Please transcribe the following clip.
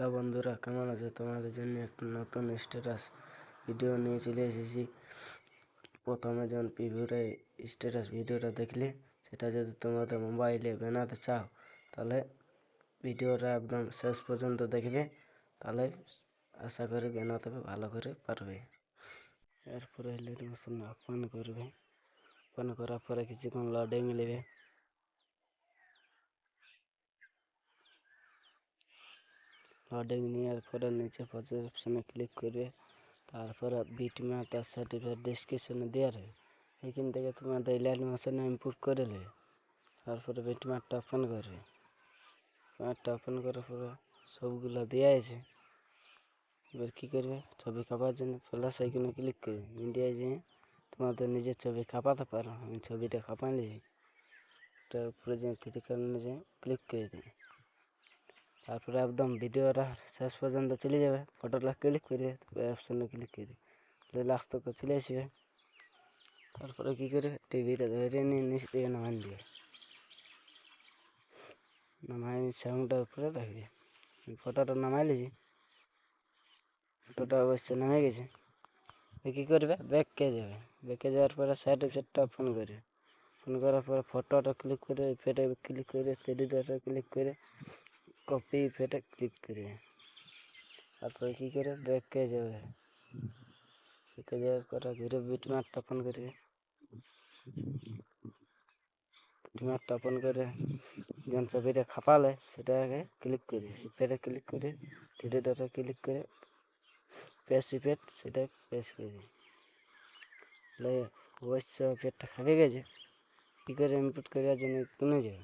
Hello বন্ধুরা, কেমন আছো? তোমাদের জন্য একটা নতুন স্ট্যাটাস ভিডিও নিয়ে চলে এসেছি। প্রথমে যখন প্রিভিউরে স্ট্যাটাস ভিডিওটা দেখলে, সেটা যদি তোমাদের মোবাইলে বানাতে চাও, তাহলে ভিডিওটা একদম শেষ পর্যন্ত দেখবে। তাহলে আশা করি বানাতে ভালো করে পারবে। এরপরে লেট মোশন ওপেন করবে। ওপেন করার পরে কিছুক্ষণ লোডিং নেবে। লোডিং নেওয়ার পরে নিচে পঁচিশ অপশানে ক্লিক করবে তারপরে বিটম্যাপ তার সার্টিফিকেট ডিসক্রিপশনে দেওয়া রয়েছে এখান থেকে তোমাদের লাইট মোশনে ইম্পোর্ট করে নেবে তারপরে বিটম্যাপটা ওপেন করবে ম্যাপটা ওপেন করার পরে সবগুলো দেওয়া আছে। এবার কী করবে? ছবি কাপার জন্য প্লাস আইকনে ক্লিক করবে মিডিয়ায় যেয়ে তোমাদের নিজের ছবি কাপাতে পারো, আমি ছবিটা কাপাই নিয়েছি। তার উপরে যে থ্রি যে ক্লিক করে দেবে। তারপরে একদম ভিডিওটা শেষ পর্যন্ত চলে যাবে। ফটোটা ক্লিক করে অপশানে ক্লিক করে লাস্ট তক চলে আসবে। তারপরে কী করে? টিভিটা ধরে নিয়ে নিচ থেকে নামান দিবে। নামাই নিয়ে সাউন্ডটা উপরে রাখবে। ফটোটা নামাই লিছি ফটোটা অবশ্য নামে গেছে। কী করবে? ব্যাককে যাবে। ব্যাকে যাওয়ার পরে সাইড সার্টিফিকেটটা ফোন করবে ফোন করার পরে ফটোটা ক্লিক করে ফেটে ক্লিক করে থ্রিডিটা ক্লিক করে কপি ফেটে ক্লিক করে তারপরে কী করে ব্যাকে যাবে ব্যাকে যাওয়ার পরে ঘুরে বিটমার্কটা ওপেন করবে বিটমার্কটা ওপেন করে যখন ছবিটা খাপালে সেটাকে ক্লিক করে ফেটে ক্লিক করে থ্রিডিটা ক্লিক করে পেস ইফেক্ট সেটা পেস করে দিই তাহলে অবশ্য পেটটা খাবে গেছে কী করে ইনপুট করার জন্য কোনে যাবে